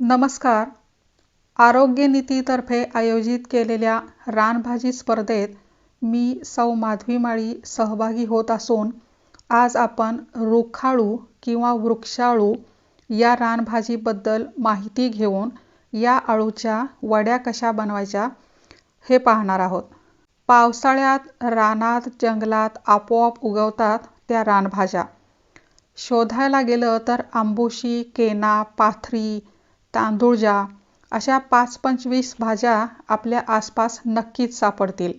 नमस्कार. आरोग्य नीतीतर्फे आयोजित केलेल्या रानभाजी स्पर्धेत मी सौ माधवी माळी सहभागी होत असून आज आपण रुखाळू किंवा वृक्षाळू या रानभाजीबद्दल माहिती घेऊन या आळूच्या वड्या कशा बनवायच्या हे पाहणार आहोत. पावसाळ्यात रानात जंगलात आपोआप उगवतात त्या रानभाज्या. शोधायला गेलं तर आंबुशी केना पाथरी तांदूळजा अशा पाच पंचवीस भाज्या आपल्या आसपास नक्कीच सापडतील.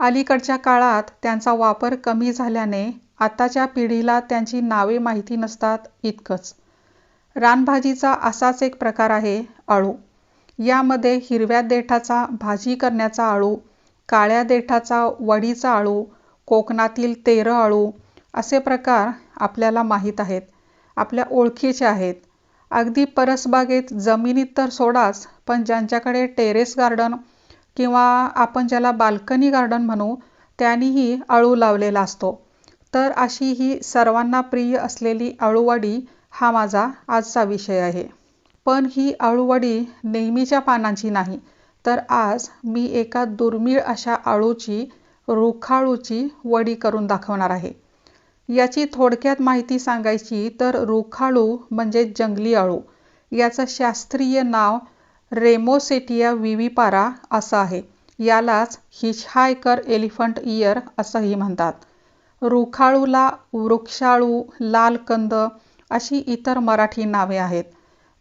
अलीकडच्या काळात त्यांचा वापर कमी झाल्याने आताच्या पिढीला त्यांची नावे माहिती नसतात इतकंच. रानभाजीचा असाच एक प्रकार आहे अळू यामध्ये हिरव्या देठाचा भाजी करण्याचा अळू काळ्या देठाचा वडीचा अळू कोकणातील तेरं अळू असे प्रकार आपल्याला माहीत आहेत आपल्या ओळखीचे आहेत. अगदी परसबागेत जमिनीत तर सोडाच पण ज्यांच्याकडे टेरेस गार्डन किंवा आपण ज्याला बाल्कनी गार्डन म्हणू त्यांनीही अळू लावलेला असतो. तर अशी ही सर्वांना प्रिय असलेली अळूवडी हा माझा आजचा विषय आहे. पण ही अळूवडी नेहमीच्या पानांची नाही तर आज मी एका दुर्मिळ अशा अळूची रुखाळूची वडी करून दाखवणार आहे. याची थोडक्यात माहिती सांगायची तर रुखाळू म्हणजे जंगली अळू. याचं शास्त्रीय नाव रेमोसेटिया विविपारा असं आहे. यालाच हिशहायकर एलिफंट इयर असंही म्हणतात. रुखाळूला वृक्षाळू लाल कंद अशी इतर मराठी नावे आहेत.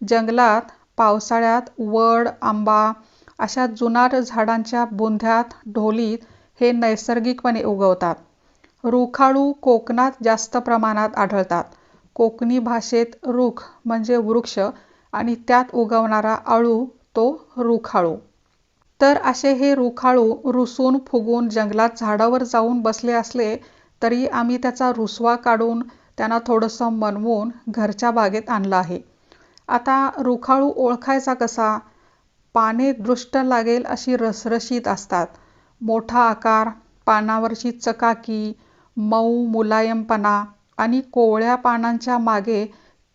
जंगलात पावसाळ्यात वड आंबा अशा जुनाट झाडांच्या बुंध्यात ढोलीत हे नैसर्गिकपणे उगवतात. रुखाळू कोकणात जास्त प्रमाणात आढळतात. कोकणी भाषेत रुख म्हणजे वृक्ष आणि त्यात उगवणारा अळू तो रुखाळू. तर असे हे रुखाळू रुसून फुगून जंगलात झाडावर जाऊन बसले असले तरी आम्ही त्याचा रुसवा काढून त्यांना थोडंसं मनवून घरच्या बागेत आणलं आहे. आता रुखाळू ओळखायचा कसा? पाने दृष्ट लागेल अशी रसरशीत असतात. मोठा आकार पानावरची चकाकी मऊ मुलायमपणा आणि कोवळ्या पानांच्या मागे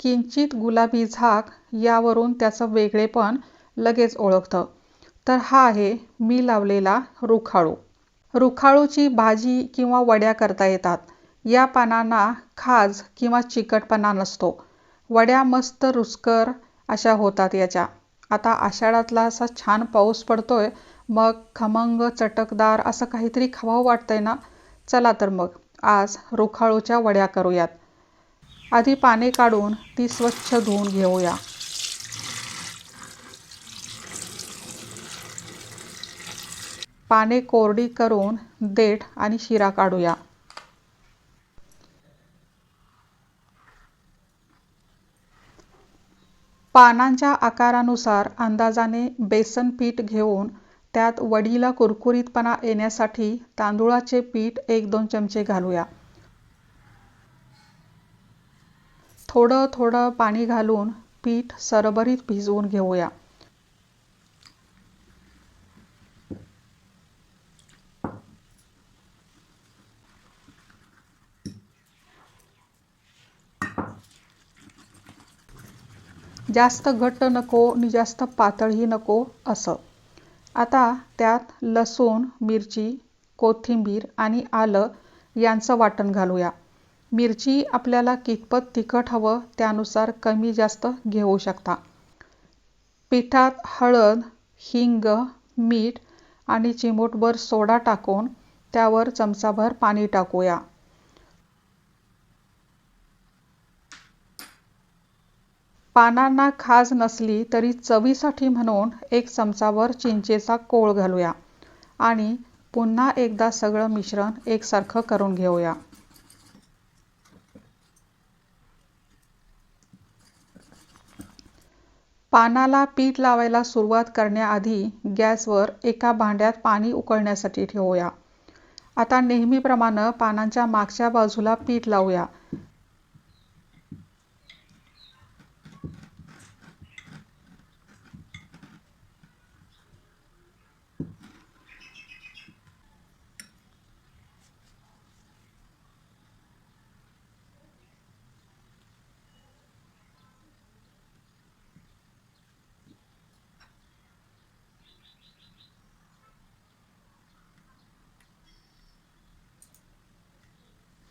किंचित गुलाबी झाक यावरून त्याचं वेगळेपण लगेच ओळखतं. तर हा आहे मी लावलेला रुखाळू. रुखाळूची भाजी किंवा वड्या करता येतात. या पानांना खाज किंवा चिकटपणा नसतो. वड्या मस्त रुचकर अशा होतात याच्या. आता आषाढातला असा छान पाऊस पडतोय मग खमंग चटकदार असं काहीतरी खावावं वाटतंय ना? चला तर मग. आज रुखाळूच्या वड्या करूयात. आधी पाने काढून ती स्वच्छ धुवून घेऊया. पाने कोरडी करून देठ आणि शिरा काढूया. पानांच्या आकारानुसार अंदाजाने बेसन पीठ घेऊन त्यात वडीला कुरकुरीतपणा येण्यासाठी तांदूळाचे पीठ एक दोन चमचे घालूया. थोडं थोडं पाणी घालून पीठ सरभरीत भिजवून घेऊया. जास्त घट्ट नको आणि जास्त पातळही नको असं. आता त्यात लसूण मिरची कोथिंबीर आणि आलं यांचं वाटण घालूया. मिरची आपल्याला कितपत तिखट हवं त्यानुसार कमी जास्त घेऊ शकता. पिठात हळद हिंग मीठ आणि चिमूटभर सोडा टाकून त्यावर चमचाभर पाणी टाकूया. पानांना खाज नसली तरी चवीसाठी म्हणून एक चमचावर चिंचेचा कोळ घालूया आणि पुन्हा एकदा सगळं मिश्रण एकसारखं करून घेऊया. पानाला पीठ लावायला सुरुवात करण्याआधी गॅसवर एका भांड्यात पाणी उकळण्यासाठी ठेवूया. आता नेहमीप्रमाणे पानांच्या मागच्या बाजूला पीठ लावूया.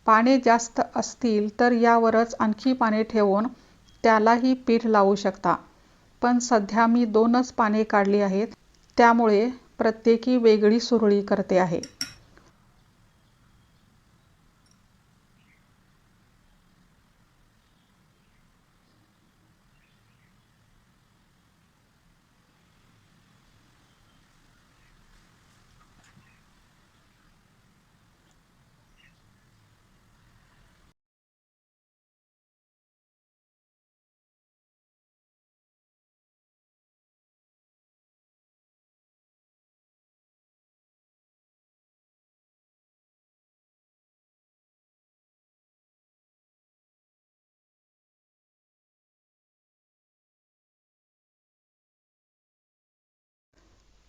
पाने जास्त असतील तर यावरच आणखी पाने ठेवून त्यालाही पीठ लावू शकता. पण सध्या मी दोनच पाने काढली आहेत त्यामुळे प्रत्येकी वेगळी सुरळी करते आहे.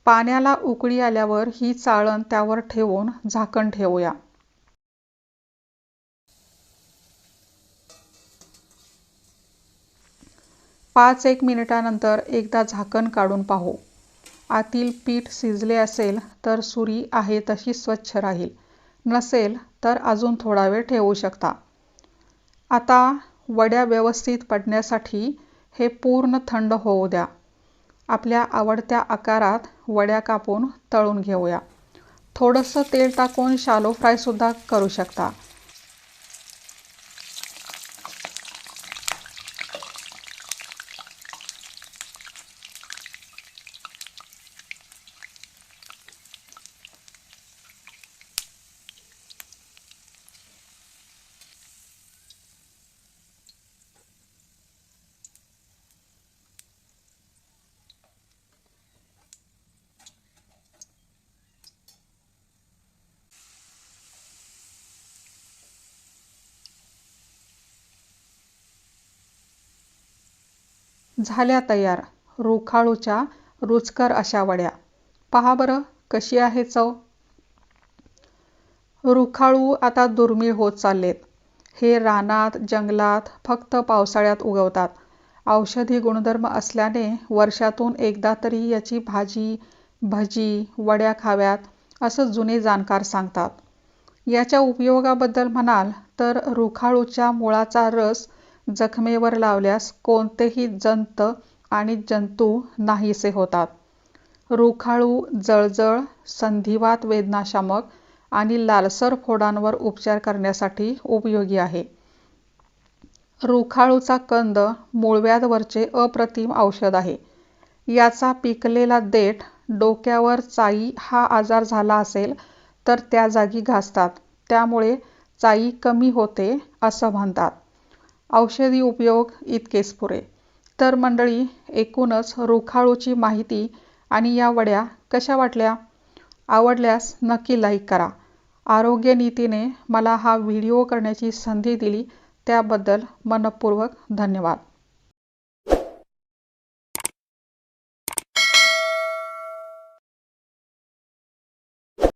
पाण्याला उकळी आल्यावर ही चाळण त्यावर ठेवून झाकण ठेवूया. पाच एक मिनिटानंतर एकदा झाकण काढून पाहू. आतील पीठ शिजले असेल तर सुरी आहे तशी स्वच्छ राहील. नसेल तर अजून थोडा वेळ ठेवू शकता. आता वड्या व्यवस्थित पडण्यासाठी हे पूर्ण थंड होऊ द्या. आपल्या आवडत्या आकारात वड्या कापून तळून घेऊया. थोडंसं तेल टाकून शालो फ्रायसुद्धा करू शकता. झाल्या तयार. रुखाळूच्या रुचकर अशा वड्या. पहा बरं कशी आहे चव? रुखाळू आता दुर्मिळ होत चाललेत. हे रानात जंगलात फक्त पावसाळ्यात उगवतात. औषधी गुणधर्म असल्याने वर्षातून एकदा तरी याची भाजी भजी वड्या खाव्यात असं जुने जाणकार सांगतात. याच्या उपयोगाबद्दल म्हणाल तर रुखाळूच्या मुळाचा रस जखमेवर लावल्यास कोणतेही जंत आणि जंतू नाहीसे होतात. रुखाळू जळजळ संधिवात वेदनाशामक आणि लालसर फोडांवर उपचार करण्यासाठी उपयोगी आहे. रुखाळूचा कंद मूळव्याधवरचे अप्रतिम औषध आहे. याचा पिकलेला देठ डोक्यावर चाई हा आजार झाला असेल तर त्या जागी घासतात. त्यामुळे चाई कमी होते असं म्हणतात. औषधी उपयोग इतकेच पुरे. तर मंडळी एकूणच रुखाळूची माहिती आणि या वड्या कशा वाटल्या? आवडल्यास नक्की लाईक करा. आरोग्य नीतीने मला हा व्हिडिओ करण्याची संधी दिली त्याबद्दल मनपूर्वक धन्यवाद.